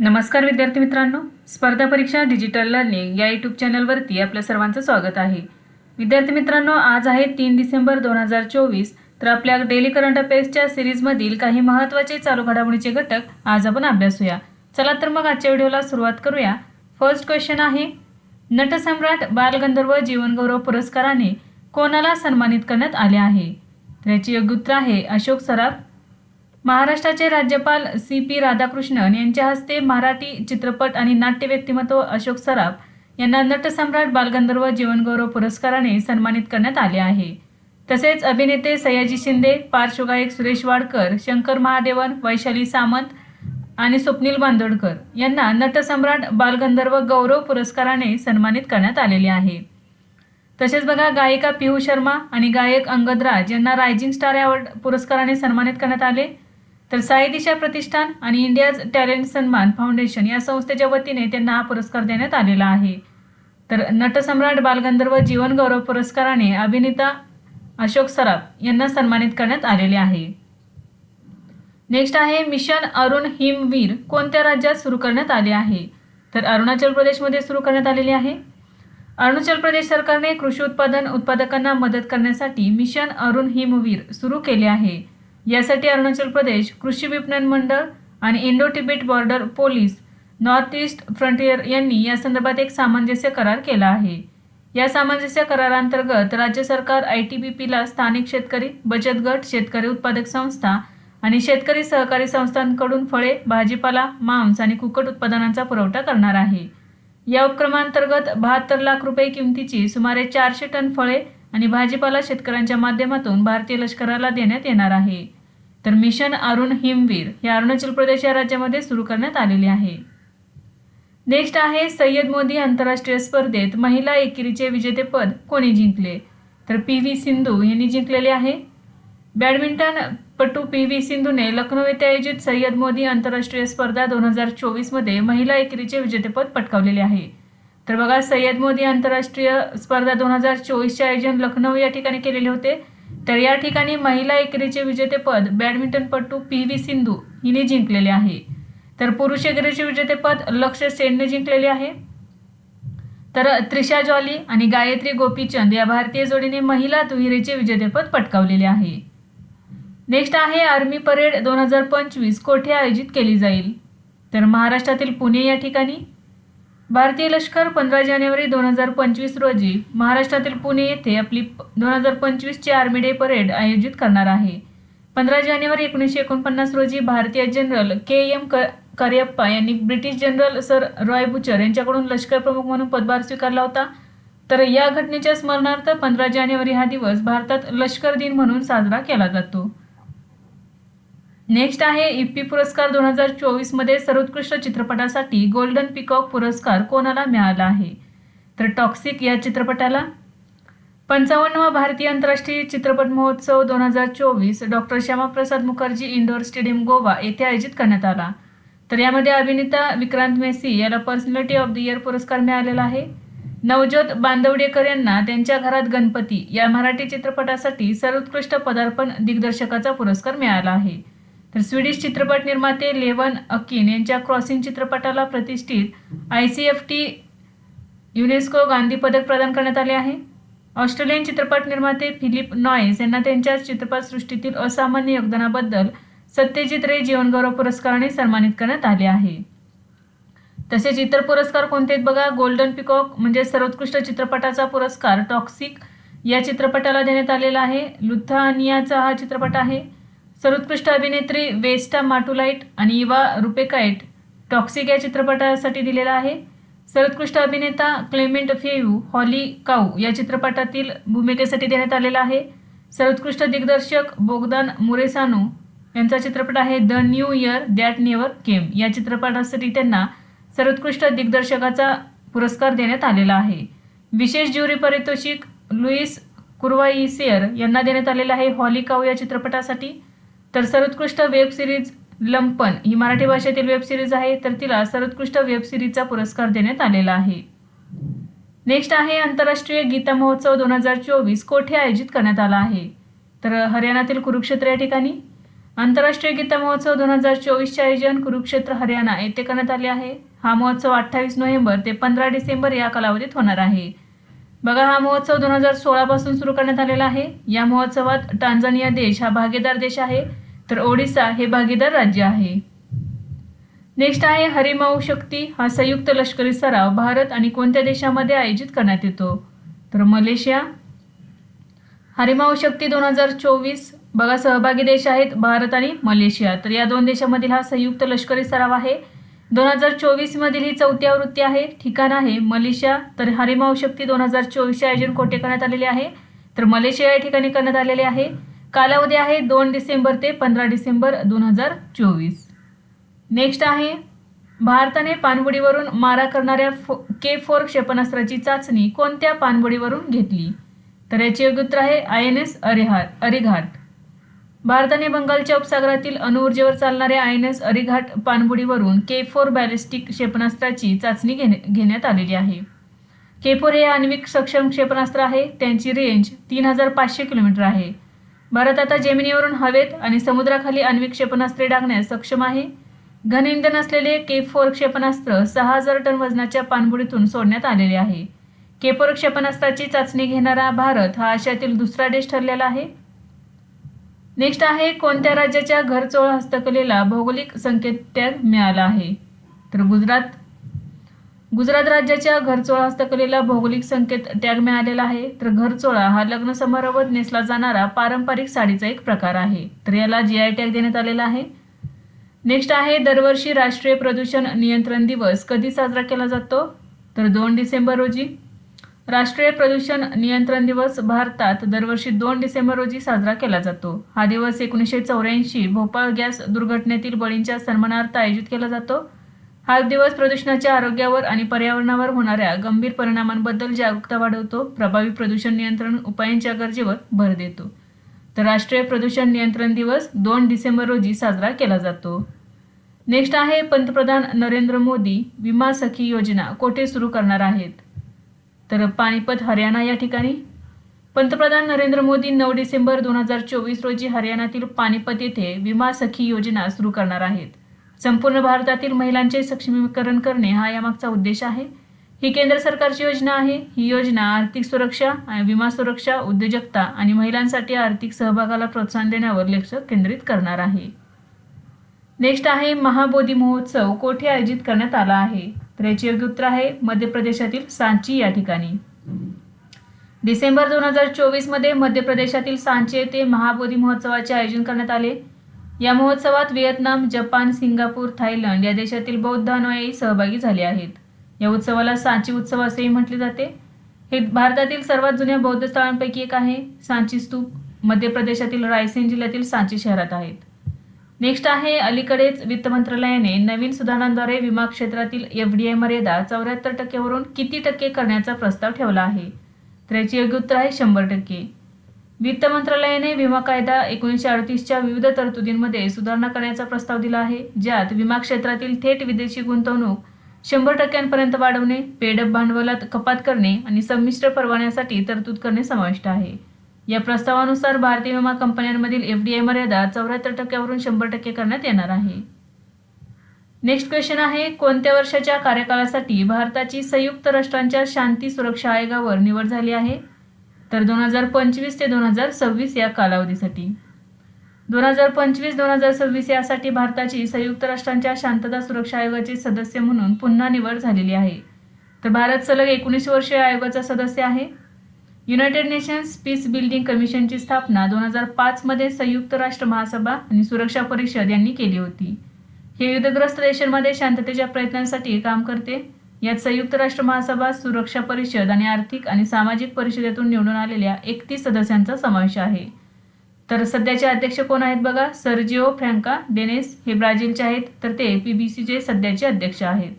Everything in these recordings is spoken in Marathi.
नमस्कार विद्यार्थी मित्रांनो. स्पर्धा परीक्षा डिजिटल लर्निंग या यूट्यूब चॅनलवरती आपलं सर्वांचं स्वागत आहे. विद्यार्थी मित्रांनो आज आहे तीन डिसेंबर दोन हजार चोवीस. तर आपल्या डेली करंट अफेअर्सच्या सिरीजमधील काही महत्त्वाचे चालू घडामोडीचे घटक आज आपण अभ्यासूया. चला तर मग आजच्या व्हिडिओला सुरुवात करूया. फर्स्ट क्वेश्चन आहे नटसम्राट बालगंधर्व जीवनगौरव पुरस्काराने कोणाला सन्मानित करण्यात आले आहे? त्याचे योग्य उत्तर आहे अशोक सराफ. महाराष्ट्राचे राज्यपाल सी पी राधाकृष्णन यांच्या हस्ते मराठी चित्रपट आणि नाट्य व्यक्तिमत्व अशोक सराफ यांना नटसम्राट बालगंधर्व जीवनगौरव पुरस्काराने सन्मानित करण्यात आले आहे. तसेच अभिनेते सयाजी शिंदे पार्श्वगायक सुरेश वाडकर शंकर महादेवन वैशाली सामंत आणि स्वप्नील बांदोडकर यांना नटसम्राट बालगंधर्व गौरव पुरस्काराने सन्मानित करण्यात आलेले आहे. तसेच बघा गायिका पिहू शर्मा आणि गायक अंगद राज यांना रायझिंग स्टार अवॉर्ड पुरस्काराने सन्मानित करण्यात आले. तर साई दिशा प्रतिष्ठान आणि इंडियाज टॅलेंट सन्मान फाउंडेशन या संस्थेच्या वतीने त्यांना हा पुरस्कार देण्यात आलेला आहे. तर नटसम्राट बालगंधर्व जीवन गौरव पुरस्काराने अभिनेता अशोक सराफ यांना सन्मानित करण्यात आलेले आहे. नेक्स्ट आहे मिशन अरुण हिमवीर कोणत्या राज्यात सुरू करण्यात आले आहे? तर अरुणाचल प्रदेशमध्ये सुरू करण्यात आलेले आहे. अरुणाचल प्रदेश सरकारने कृषी उत्पादन उत्पादकांना मदत करण्यासाठी मिशन अरुण हिमवीर सुरू केले आहे. यासाठी अरुणाचल प्रदेश कृषी विपणन मंडळ आणि Indo Tibet border police north east frontier यांनी या संदर्भात एक सामंजस्य करार केला आहे. या सामंजस्य करारांतर्गत राज्य सरकार आय टी बी पीला स्थानिक शेतकरी बचत गट शेतकरी उत्पादक संस्था आणि शेतकरी सहकारी संस्थांकडून फळे भाजीपाला मांस आणि कुक्कुट उत्पादनांचा पुरवठा करणार आहे. या उपक्रमांतर्गत बहात्तर लाख रुपये किमतीची सुमारे चारशे टन फळे आणि भाजीपाला शेतकऱ्यांच्या माध्यमातून भारतीय लष्कराला देण्यात येणार आहे. तर मिशन अरुण हिमवीर हे अरुणाचल प्रदेश या राज्यामध्ये सुरू करण्यात आलेले आहे. नेक्स्ट आहे सय्यद मोदी आंतरराष्ट्रीय स्पर्धेत महिला एकेरीचे विजेतेपद कोणी जिंकले? तर पी व्ही सिंधू यांनी जिंकलेले आहे. बॅडमिंटन पटू पी व्ही सिंधूने लखनौ येथे आयोजित सय्यद मोदी आंतरराष्ट्रीय स्पर्धा दोन हजार चोवीसमध्ये महिला एकेरीचे विजेतेपद पटकावलेले आहे. तर बघा सय्यद मोदी आंतरराष्ट्रीय स्पर्धा दोन हजार चोवीसचे आयोजन लखनौ या ठिकाणी केलेले होते. तर या ठिकाणी महिला एकेरीचे विजेतेपद बॅडमिंटनपटू पी व्ही सिंधू हिने जिंकलेले आहे. तर पुरुष एकेरीचे विजेतेपद लक्ष्य सेनने जिंकलेले आहे. तर त्रिशा जॉली आणि गायत्री गोपीचंद या भारतीय जोडीने महिला दुहेरीचे विजेतेपद पटकावलेले आहे. नेक्स्ट आहे आर्मी परेड दोन हजार पंचवीस कोठे आयोजित केली जाईल? तर महाराष्ट्रातील पुणे या ठिकाणी भारतीय लष्कर पंधरा जानेवारी दोन हजार पंचवीस रोजी महाराष्ट्रातील पुणे येथे आपली दोन हजार पंचवीसची आर्मी डे परेड आयोजित करणार आहे. पंधरा जानेवारी एकोणीसशे एकोणपन्नास रोजी भारतीय जनरल के एम क करियप्पा यांनी British general sir Roy Bucher यांच्याकडून लष्कर प्रमुख म्हणून पदभार स्वीकारला होता. तर या घटनेच्या स्मरणार्थ पंधरा जानेवारी हा दिवस भारतात लष्कर दिन म्हणून साजरा केला जातो. नेक्स्ट आहे इफ्फी पुरस्कार दोन हजार चोवीसमध्ये सर्वोत्कृष्ट चित्रपटासाठी गोल्डन पिकॉक पुरस्कार कोणाला मिळाला आहे? तर टॉक्सिक या चित्रपटाला. पंचावन्नवा भारतीय आंतरराष्ट्रीय चित्रपट महोत्सव दोन हजार चोवीस doctor Shyamaprasad Mukherjee indoor stadium Goa येथे आयोजित करण्यात आला. तर यामध्ये अभिनेता विक्रांत मेसी याला पर्सनॅलिटी ऑफ द इयर पुरस्कार मिळालेला आहे. नवज्योत बांदवडेकर यांना त्यांच्या घरात गणपती या मराठी चित्रपटासाठी सर्वोत्कृष्ट पदार्पण दिग्दर्शकाचा पुरस्कार मिळाला आहे. तर स्वीडिश चित्रपट निर्माते लेवन अकिन यांच्या क्रॉसिंग चित्रपटाला प्रतिष्ठित I C F T UNESCO Gandhi पदक प्रदान करण्यात आले आहे. ऑस्ट्रेलियन चित्रपट निर्माते फिलिप नॉईस यांना त्यांच्या चित्रपटसृष्टीतील असामान्य योगदानाबद्दल सत्यजित रे जीवनगौरव पुरस्काराने सन्मानित करण्यात आले आहे. तसेच इतर पुरस्कार कोणते बघा? गोल्डन पिकॉक म्हणजे सर्वोत्कृष्ट चित्रपटाचा पुरस्कार टॉक्सिक या चित्रपटाला देण्यात आलेला आहे. लुथानियाचा हा चित्रपट आहे. सर्वोत्कृष्ट अभिनेत्री वेस्टा माटुलाइट आणि इवा रुपेकाइट टॉक्सिक या चित्रपटासाठी दिलेला आहे. सर्वोत्कृष्ट अभिनेता क्लेमेंट फेयू हॉली काऊ या चित्रपटातील भूमिकेसाठी देण्यात आलेला आहे. सर्वोत्कृष्ट दिग्दर्शक बोगदान मुरेसानू यांचा चित्रपट आहे the new year that never came. या चित्रपटासाठी त्यांना सर्वोत्कृष्ट दिग्दर्शकाचा पुरस्कार देण्यात आलेला आहे. विशेष ज्युरी पारितोषिक लुईस कुरवाईसियर यांना देण्यात आलेलं आहे हॉली काऊ या चित्रपटासाठी. तर सर्वोत्कृष्ट वेब सिरीज लंपन ही मराठी भाषेतील वेब सिरीज आहे तर तिला सर्वोत्कृष्ट वेब सिरीजचा पुरस्कार देण्यात आलेला आहे. नेक्स्ट आहे आंतरराष्ट्रीय गीता महोत्सव दोन हजार चोवीस कोठे आयोजित करण्यात आला आहे? तर हरियाणातील कुरुक्षेत्र या ठिकाणी. आंतरराष्ट्रीय गीता महोत्सव दोन हजार चोवीसचे आयोजन कुरुक्षेत्र हरियाणा येथे करण्यात आले आहे. हा महोत्सव अठ्ठावीस नोव्हेंबर ते पंधरा डिसेंबर या कालावधीत होणार आहे. बघा हा महोत्सव दोन हजार सोळापासून सुरू करण्यात आलेला आहे. या महोत्सवात टांझानिया देश हा भागीदार देश आहे तर ओडिसा हे भागीदार राज्य आहे. नेक्स्ट आहे हरिमाऊ शक्ती. हा संयुक्त लष्करी सराव भारत आणि कोणत्या देशामध्ये आयोजित करण्यात येतो? तर मलेशिया. हरिमाऊ शक्ती दोन हजार चोवीस. बघा सहभागी देश आहेत भारत आणि मलेशिया. तर या दोन देशामधील हा संयुक्त लष्करी सराव आहे. दोन हजार चोवीसमधील ही चौथी आवृत्ती आहे. ठिकाण आहे मलेशिया. तर हरिमाव शक्ती दोन हजार चोवीसचे आयोजन कोठे करण्यात आलेले आहे? तर मलेशिया या ठिकाणी करण्यात आलेले आहे. कालावधी आहे दोन डिसेंबर ते पंधरा डिसेंबर दोन हजार चोवीस. नेक्स्ट आहे भारताने पाणबुडीवरून मारा करणाऱ्या फो के फोर क्षेपणास्त्राची चाचणी कोणत्या पाणबुडीवरून घेतली? तर याचे योग्य उत्तर आहे आय एन एस अरेहार अरिघाट. भारताने बंगालच्या उपसागरातील अणुऊर्जेवर चालणाऱ्या आय एन एस अरिघाट पाणबुडीवरून के फोर बॅलिस्टिक क्षेपणास्त्राची चाचणी घेणे घेण्यात आलेली आहे. के फोर हे आण्विक सक्षम क्षेपणास्त्र आहे. त्यांची रेंज तीन हजार पाचशे किलोमीटर आहे. भारत आता जेमिनीवरून हवेत आणि समुद्राखाली आण्विक क्षेपणास्त्रे डागण्यास सक्षम आहे. घन इंधन असलेले के फोर क्षेपणास्त्र सहा हजार टन वजनाच्या पाणबुडीतून सोडण्यात आलेले आहे. के फोर क्षेपणास्त्राची चाचणी घेणारा भारत हा आशियातील दुसरा देश ठरलेला आहे. नेक्स्ट आहे कोणत्या राज्याच्या घरचोळ हस्तकलेला भौगोलिक संकेत टॅग मिळाला आहे? तर गुजरात. गुजरात राज्याच्या घरचोळा हस्तकलेला भौगोलिक संकेत टॅग मिळालेला आहे. तर घरचोळा हा लग्न समारंभात नेसला जाणारा पारंपरिक साडीचा एक प्रकार आहे. तर याला जी आय टॅग देण्यात आलेला आहे. नेक्स्ट आहे दरवर्षी राष्ट्रीय प्रदूषण नियंत्रण दिवस कधी साजरा केला जातो? तर दोन डिसेंबर रोजी. राष्ट्रीय प्रदूषण नियंत्रण दिवस भारतात दरवर्षी दोन डिसेंबर रोजी साजरा केला जातो. हा दिवस एकोणीसशे चौऱ्याऐंशी भोपाळ गॅस दुर्घटनेतील बळींच्या सन्मानार्थ आयोजित केला जातो. हा दिवस प्रदूषणाच्या आरोग्यावर आणि पर्यावरणावर होणाऱ्या गंभीर परिणामांबद्दल जागरूकता वाढवतो प्रभावी प्रदूषण नियंत्रण उपायांच्या गरजेवर भर देतो. तर राष्ट्रीय प्रदूषण नियंत्रण दिवस दोन डिसेंबर रोजी साजरा केला जातो. नेक्स्ट आहे पंतप्रधान नरेंद्र मोदी विमा सखी योजना कोठे सुरू करणार आहेत? तर पानिपत हरियाणा या ठिकाणी. पंतप्रधान नरेंद्र मोदी नऊ डिसेंबर दोन हजार चोवीस रोजी हरियाणातील पानिपत येथे विमा सखी योजना सुरू करणार आहेत. संपूर्ण भारतातील महिलांचे सक्षमीकरण करणे हा यामागचा उद्देश आहे. ही केंद्र सरकारची योजना आहे. ही योजना आर्थिक सुरक्षा विमा सुरक्षा उद्योजकता आणि महिलांसाठी आर्थिक सहभागाला प्रोत्साहन देण्यावर लक्ष केंद्रित करणार आहे. नेक्स्ट आहे महाबोधी महोत्सव कोठे आयोजित करण्यात आला आहे? तर याचे योग्य उत्तर आहे मध्य प्रदेशातील सांची या ठिकाणी. डिसेंबर दोन हजार चोवीसमध्ये मध्य प्रदेशातील सांची येथे महाबोधी महोत्सवाचे आयोजन करण्यात आले. या महोत्सवात व्हिएतनाम जपान सिंगापूर थायलंड या देशातील बौद्ध अनुयायी सहभागी झाले आहेत. या उत्सवाला सांची उत्सव असेही म्हटले जाते. हे भारतातील सर्वात जुन्या बौद्ध स्थळांपैकी एक आहे. सांची स्तूप मध्य प्रदेशातील रायसेन जिल्ह्यातील सांची शहरात आहेत. नेक्स्ट आहे अलीकडेच वित्त मंत्रालयाने नवीन सुधारणांद्वारे विमा क्षेत्रातील एफ डी आय मर्यादा चौऱ्याहत्तर टक्क्यावरून किती टक्के करण्याचा प्रस्ताव ठेवला आहे? तर याचे योग्य उत्तर आहे शंभर टक्के. वित्त मंत्रालयाने विमा कायदा एकोणीसशे अडतीसच्या विविध तरतुदींमध्ये सुधारणा करण्याचा प्रस्ताव दिला आहे ज्यात विमा क्षेत्रातील थेट विदेशी गुंतवणूक शंभर टक्क्यांपर्यंत वाढवणे पेडअप भांडवलात कपात करणे आणि संमिश्र परवान्यासाठी तरतूद करणे समाविष्ट आहे. या प्रस्तावानुसार भारतीय विमा कंपन्यांमधील एफ डी आय मर्यादा चौऱ्याहत्तर टक्क्यावरून शंभर टक्के करण्यात येणार आहे. नेक्स्ट क्वेश्चन आहे कोणत्या वर्षाच्या कार्यकालासाठी भारताची संयुक्त राष्ट्रांच्या शांती सुरक्षा आयोगावर निवड झाली आहे? तर दोन हजार पंचवीस ते दोन हजार सव्वीस या कालावधीसाठी. दोन हजार पंचवीस दोन हजार सव्वीस यासाठी भारताची संयुक्त राष्ट्रांच्या शांतता सुरक्षा आयोगाची सदस्य म्हणून पुन्हा निवड झालेली आहे. तर भारत सलग एकोणीस वर्षे आयोगाचा सदस्य आहे. युनायटेड नेशन्स पीस बिल्डिंग कमिशनची स्थापना दोन हजार पाचमध्ये संयुक्त राष्ट्र महासभा आणि सुरक्षा परिषद यांनी केली होती. हे युद्धग्रस्त देशांमध्ये शांततेच्या प्रयत्नांसाठी काम करते. यात संयुक्त राष्ट्र महासभा सुरक्षा परिषद आणि आर्थिक आणि सामाजिक परिषदेतून निवडून आलेल्या एकतीस सदस्यांचा समावेश आहे. तर सध्याचे अध्यक्ष कोण आहेत बघा? सर्जिओ फ्रँका डेनेस हे ब्राझीलचे आहेत तर ते पी बी सीचे सध्याचे अध्यक्ष आहेत.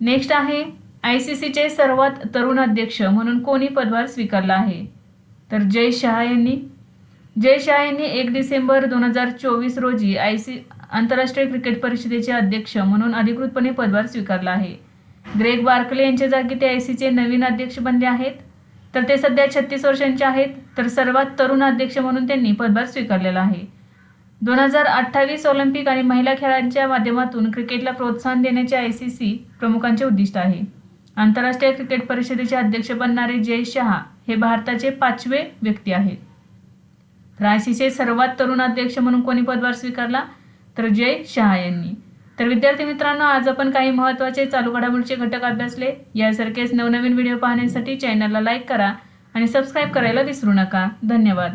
नेक्स्ट आहे आय सी सीचे सर्वात तरुण अध्यक्ष म्हणून कोणी पदभार स्वीकारला आहे? तर जय शहा यांनी. जय शहा यांनी एक डिसेंबर दोन हजार चोवीस रोजी आय सी आंतरराष्ट्रीय क्रिकेट परिषदेचे अध्यक्ष म्हणून अधिकृतपणे पदभार स्वीकारला आहे. ग्रेग बार्कले यांच्या जागी ते आय सीचे नवीन अध्यक्ष बनले आहेत. तर ते सध्या छत्तीस वर्षांचे आहेत. तर सर्वात तरुण अध्यक्ष म्हणून त्यांनी पदभार स्वीकारलेला आहे. दोन हजार अठ्ठावीस ऑलिम्पिक आणि महिला खेळांच्या माध्यमातून क्रिकेटला प्रोत्साहन देण्याचे आय सी सी प्रमुखांचे उद्दिष्ट आहे. आंतरराष्ट्रीय क्रिकेट परिषदेचे अध्यक्ष बनणारे जय शहा हे भारताचे पाचवे व्यक्ती आहेत. तर सर्वात तरुण अध्यक्ष म्हणून कोणी पदभार स्वीकारला? तर जय शहा यांनी. तर विद्यार्थी मित्रांनो आज आपण काही महत्त्वाचे चालू घडामोडीचे घटक अभ्यासले. यासारखेच नवनवीन व्हिडिओ पाहण्यासाठी चॅनलला लाईक करा आणि सबस्क्राईब करायला विसरू नका. धन्यवाद.